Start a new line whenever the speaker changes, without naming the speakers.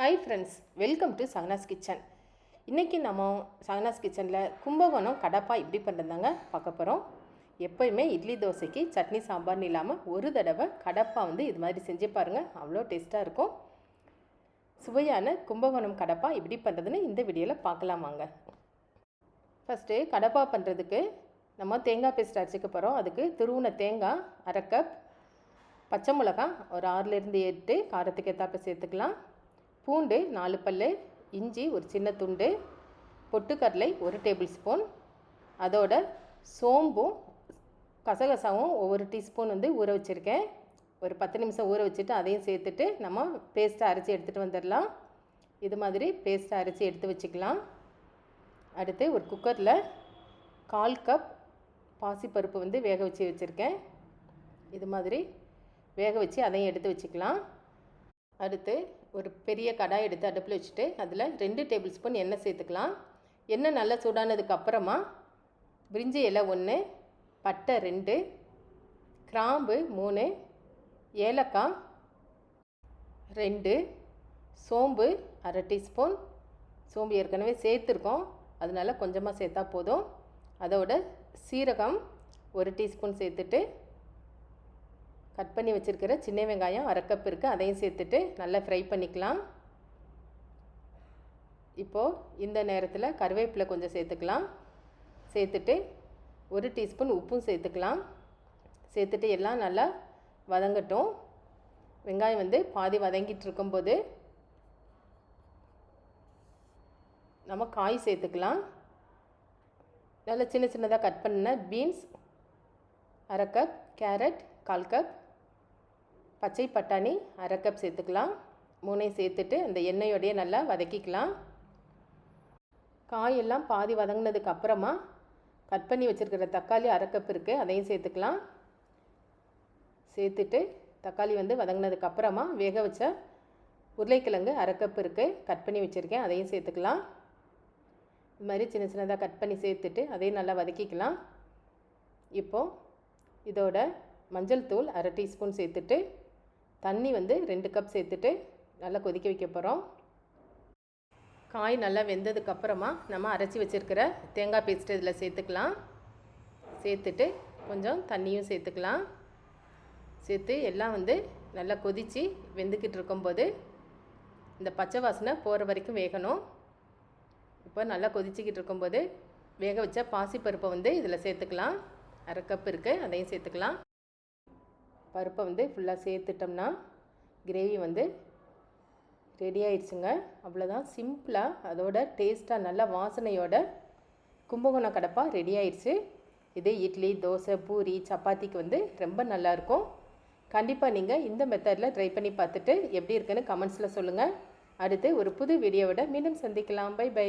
Hi friends welcome to Sagana's kitchen இன்றைக்கி நம்ம சகனாஸ் கிச்சனில் கும்பகோணம் கடப்பா இப்படி பண்ணுறதாங்க பார்க்க போகிறோம் எப்போயுமே இட்லி தோசைக்கு சட்னி சாம்பார்னு இல்லாமல் ஒரு தடவை கடப்பா வந்து இது மாதிரி செஞ்சு பாருங்கள் அவ்வளோ டேஸ்ட்டாக இருக்கும். சுவையான கும்பகோணம் கடப்பா இப்படி பண்ணுறதுன்னு இந்த வீடியோவில் பார்க்கலாம் வாங்க. ஃபஸ்ட்டு கடப்பா பண்ணுறதுக்கு நம்ம தேங்காய் பேஸ்ட் அரைச்சிக்க போகிறோம் அதுக்கு துருவின தேங்காய் அரை கப் பச்சை மிளகாய் ஒரு ஆறுலேருந்து எட்டு காரத்துக்கு ஏற்றாப்ப சேர்த்துக்கலாம். பூண்டு நாலு பல் இஞ்சி ஒரு சின்ன துண்டு பொட்டுக்கடலை ஒரு டேபிள் ஸ்பூன் அதோட சோம்பும் கசகசாவும் ஒவ்வொரு டீஸ்பூன் வந்து ஊற வச்சுருக்கேன். ஒரு பத்து நிமிஷம் ஊற வச்சுட்டு அதையும் சேர்த்துட்டு நம்ம பேஸ்ட்டை அரைச்சி எடுத்துகிட்டு வந்துடலாம். இது மாதிரி பேஸ்ட்டை அரைச்சி எடுத்து வச்சுக்கலாம். அடுத்து ஒரு குக்கரில் கால் கப் பாசிப்பருப்பு வந்து வேக வச்சு வச்சுருக்கேன். இது மாதிரி வேக வச்சு அதையும் எடுத்து வச்சுக்கலாம். அடுத்து ஒரு பெரிய கடாய் எடுத்து அடுப்பில் வச்சுட்டு அதில் ரெண்டு டேபிள் ஸ்பூன் எண்ணெய் சேர்த்துக்கலாம். எண்ணெய் நல்லா சூடானதுக்கு அப்புறமா பிரிஞ்சி இலை ஒன்று பட்டை ரெண்டு கிராம்பு மூணு ஏலக்காய் ரெண்டு சோம்பு அரை டீஸ்பூன். சோம்பு ஏற்கனவே சேர்த்துருக்கோம். அதனால கொஞ்சமாக சேர்த்தா போதும். அதோட சீரகம் ஒரு டீஸ்பூன் சேர்த்துட்டு கட் பண்ணி வச்சுருக்கிற சின்ன வெங்காயம் அரை இருக்குது அதையும் சேர்த்துட்டு நல்லா ஃப்ரை பண்ணிக்கலாம். இப்போது இந்த நேரத்தில் கருவேப்பிலை கொஞ்சம் சேர்த்துக்கலாம். சேர்த்துட்டு ஒரு டீஸ்பூன் உப்பும் சேர்த்துக்கலாம். சேர்த்துட்டு எல்லாம் நல்லா வதங்கட்டும். வெங்காயம் வந்து பாதி வதங்கிட்டு இருக்கும்போது நம்ம காய் சேர்த்துக்கலாம். நல்லா சின்ன சின்னதாக கட் பண்ண பீன்ஸ் அரை கப் கேரட் கால் கப் பச்சை பட்டாணி அரை கப் சேர்த்துக்கலாம். மூணையும் சேர்த்துட்டு அந்த எண்ணெயோடையே நல்லா வதக்கிக்கலாம். காயெல்லாம் பாதி வதங்கினதுக்கு அப்புறமா கட் பண்ணி வச்சுருக்கிற தக்காளி அரை கப் இருக்குது அதையும் சேர்த்துக்கலாம். சேர்த்துட்டு தக்காளி வந்து வதங்கினதுக்கு அப்புறமா வேக வச்ச உருளைக்கிழங்கு அரை கப் இருக்குது கட் பண்ணி வச்சுருக்கேன் அதையும் சேர்த்துக்கலாம். இது மாதிரி சின்ன சின்னதாக கட் பண்ணி சேர்த்துட்டு அதையும் நல்லா வதக்கிக்கலாம். இப்போது இதோட மஞ்சள் தூள் அரை டீஸ்பூன் சேர்த்துட்டு தண்ணி வந்து ரெண்டு கப் சேர்த்துட்டு நல்லா கொதிக்க வைக்க போகிறோம் காய் நல்லா வெந்ததுக்கப்புறமா நம்ம அரைச்சி வச்சுருக்கிற தேங்காய் பேஸ்ட்டு இதில் சேர்த்துக்கலாம். சேர்த்துட்டு கொஞ்சம் தண்ணியும் சேர்த்துக்கலாம். சேர்த்து எல்லாம் வந்து நல்லா கொதித்து வெந்துக்கிட்டு இருக்கும்போது இந்த பச்சை வாசனை போகிற வரைக்கும் வேகணும். இப்போ நல்லா கொதிச்சிக்கிட்டு இருக்கும்போது வேக வச்ச பாசிப்பருப்பை வந்து இதில் சேர்த்துக்கலாம். அரை கப் இருக்குது அதையும் சேர்த்துக்கலாம். பருப்பை வந்து ஃபுல்லாக சேர்த்துட்டோம்னா கிரேவி வந்து ரெடி ஆயிடுச்சுங்க. அவ்வளோதான் சிம்பிளாக அதோட டேஸ்ட்டாக நல்ல வாசனையோட கும்பகோணம் கடப்பா ரெடி ஆயிடுச்சு. இது இட்லி தோசை பூரி சப்பாத்திக்கு வந்து ரொம்ப நல்லாயிருக்கும். கண்டிப்பாக நீங்கள் இந்த மெத்தடில் ட்ரை பண்ணி பார்த்துட்டு எப்படி இருக்குன்னு கமெண்ட்ஸில் சொல்லுங்கள் அடுத்து ஒரு புது வீடியோவோட மீண்டும் சந்திக்கலாம். By by